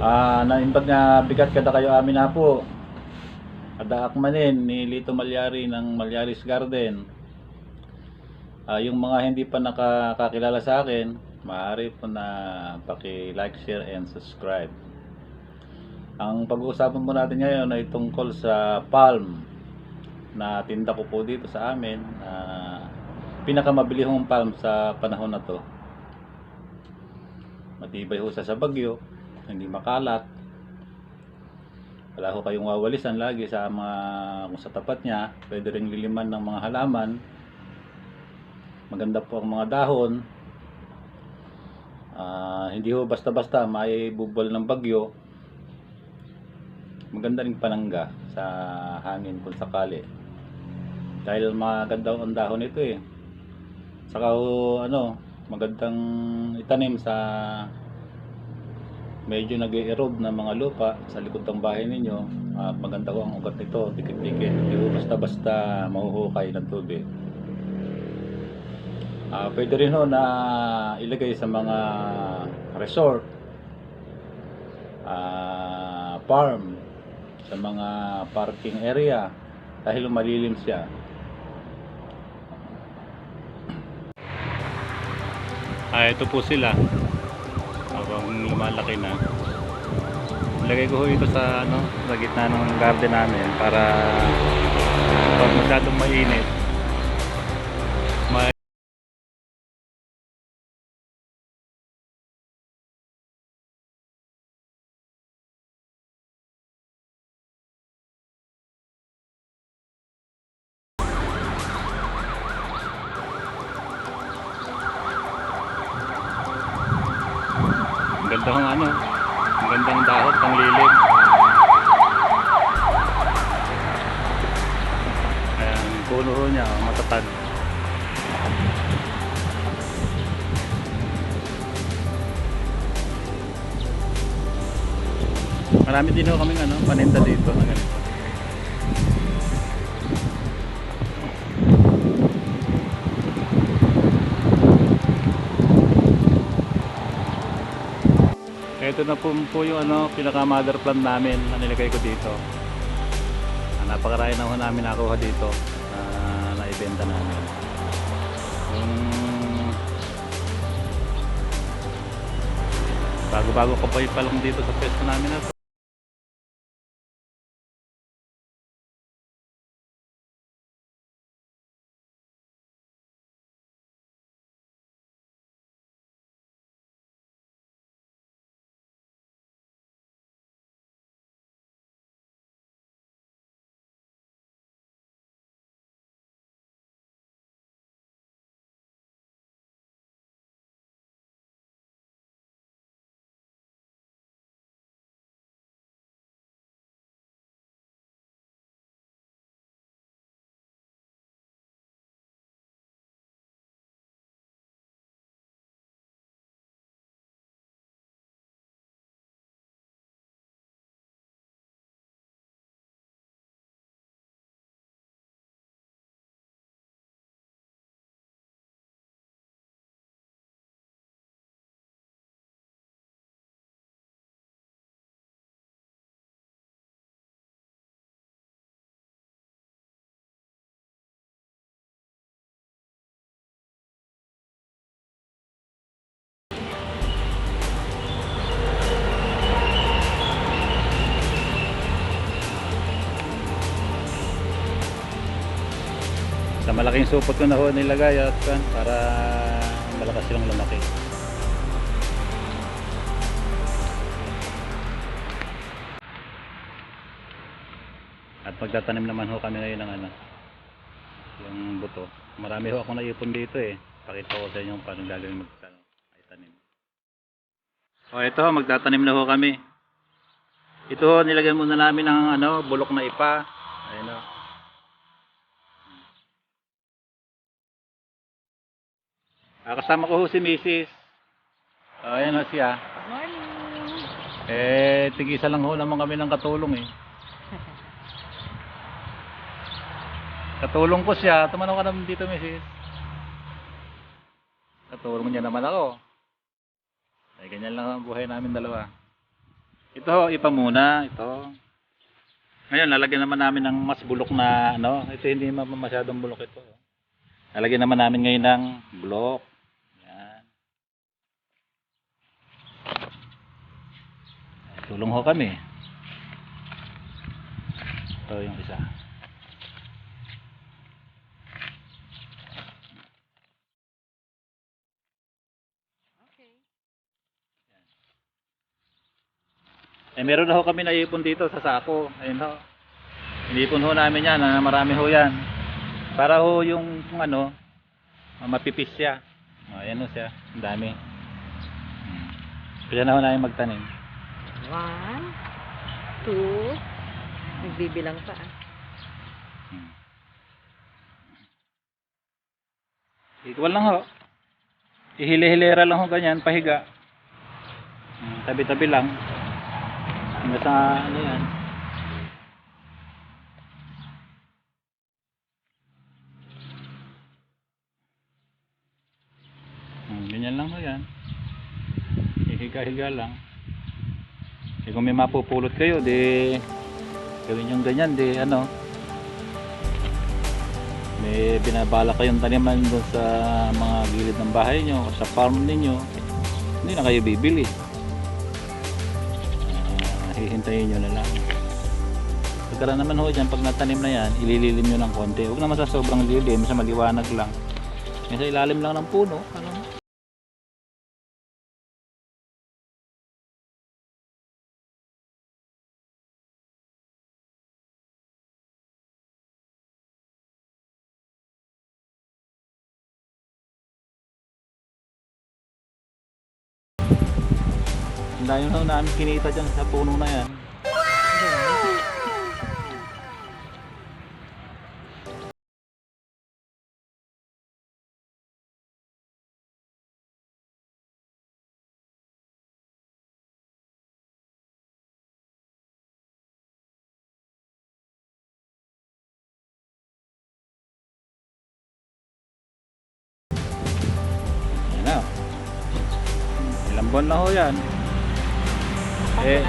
Ah, naimbag nga bigat kada kayo amin na po. Kada akmanin ni Lito Malyari ng Malyaris Garden. Ah, yung mga hindi pa nakakakilala sa akin, maaari po na paki-like, share, and subscribe. Ang pag-uusapan po natin ngayon ay tungkol sa palm na tinda ko po dito sa amin. Ah, pinakamabili palm sa panahon na to. Matibay ho sa bagyo, hindi makalat. Wala ho kayong wawalisan lagi sa mga kung sa tapat niya, pwede ring liliman ng mga halaman. Maganda po ang mga dahon. Ah, hindi ho basta-basta may bubol ng bagyo. Maganda ring panangga sa hangin kung sakali. Dahil maganda ang dahon nito eh. Saka ho, ano, magandang itanim sa medyo nag erode na mga lupa sa likod ng bahay ninyo at maganda ko ang ugat nito, dikit-dikit. Hindi basta-basta mahuhukay ng tubig. Ah, pwede rin ho na ilagay sa mga resort ah, farm sa mga parking area dahil malilim siya. Ah, ito po sila. Habang lumalaki na. Lagay ko ito sa ano, sa gitna ng garden namin para pag masyadong mainit. Ang ganda ng ano, ang gandang dahot, ang lilim. Ayan, puno niya, matatag. Marami din ho kaming ano, paninda dito na ganito. Ito na po, po yung ano, pinaka mother plant namin na nilagay ko dito. Ah, napakarami na ho namin nakuha dito na naibenta namin. Yung bago-bago ko pa palang dito sa pwesto namin na malaking supot ko na ho nilagay at para malakas silang lumaki. At magtatanim naman ho kami ngayon ng ano, yung buto. Marami ho akong naipon dito eh. Pakita ko sa inyo paano gagawin magtanim. Ay tanim. O ito magtatanim na ho kami. Ito nilagyan muna namin ng ano, bulok na ipa. Ayun ho. Ah, kasama ko ho si Mrs. Oh, ayan ho siya. Morning! Eh, tigisa lang ho naman kami ng katulong eh. Katulong ko siya. Tumanaw ka naman dito, Mrs. Katulong niya naman ako. Ay, ganyan lang ang buhay namin dalawa. Ito ho, ipa muna. Ito. Ngayon, lalagyan naman namin ng mas bulok na, ano, ito hindi ma- masyadong bulok ito. Lalagyan naman namin ngayon ng bulok. Yan. Tulong ho kami. Ito yung isa. Okay. Eh, meron na ho kami naipon dito sa sako. Ayun ho. Inipon ho namin yan. ah, marami ho yan. Para ho yung kung ano, mapipis siya. Ayan ho siya. Ang dami. Hmm. Kaya na ho namin magtanim. One, two, nagbibilang pa ah. Hmm. Equal lang ho. Ihili-hilera lang ho ganyan, pahiga. Hmm, Tabi-tabi lang. Hanggang sa ano yan. Hmm, ganyan lang ho yan. Ihiga-higa lang. Eh kung may mapupulot kayo, di gawin yung ganyan, di ano, may binabala kayong taniman doon sa mga gilid ng bahay nyo o sa farm ninyo hindi na kayo bibili. Ah, hihintayin nyo na lang. Pagkara naman ho dyan pag natanim na yan ilililim nyo ng konti. Huwag naman sa sobrang lilim sa maliwanag lang. Sa ilalim lang ng puno ano ang dami na namin kinita dyan sa puno na yan. Ilang buwan na ho yan. Eh,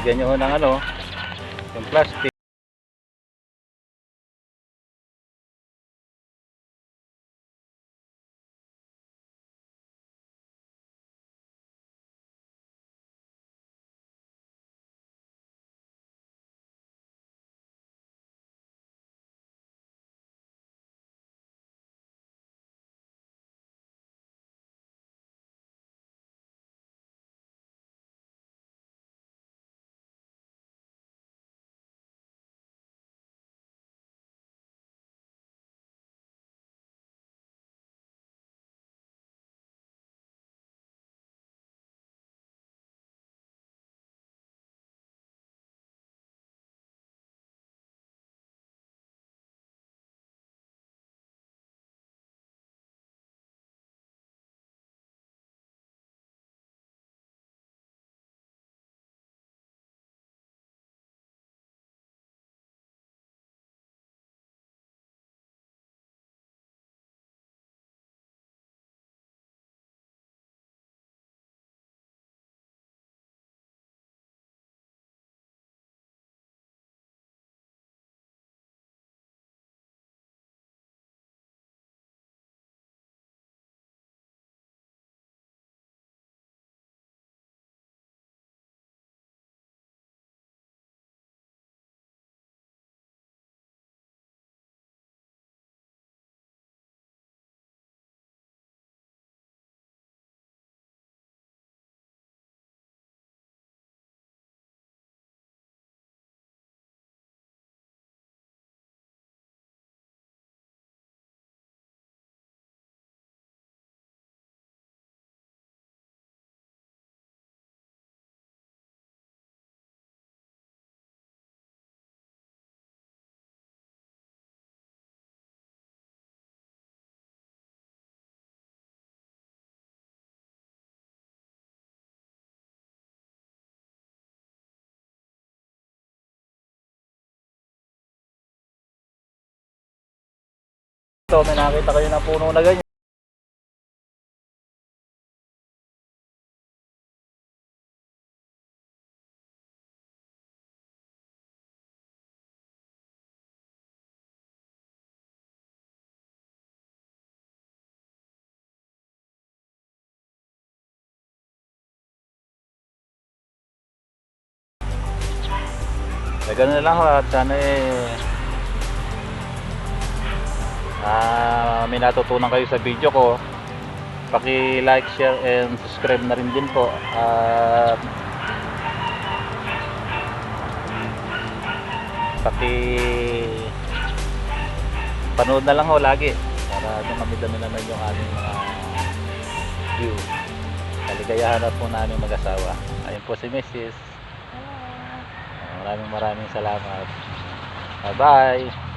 lalagyan nyo ho ng ano, yung plastic. So, may nakita kayo na puno na ganyan. Ganun na lang at sana eh ah, may natutunan kayo sa video ko. Paki-like, share, and subscribe na rin din po. At paki panood na lang ho lagi para dumami-dami naman yung aming mga view. Kaligayahan na po namin mag-asawa. Ayun po si Mrs. Hello. Maraming maraming salamat. Bye-bye.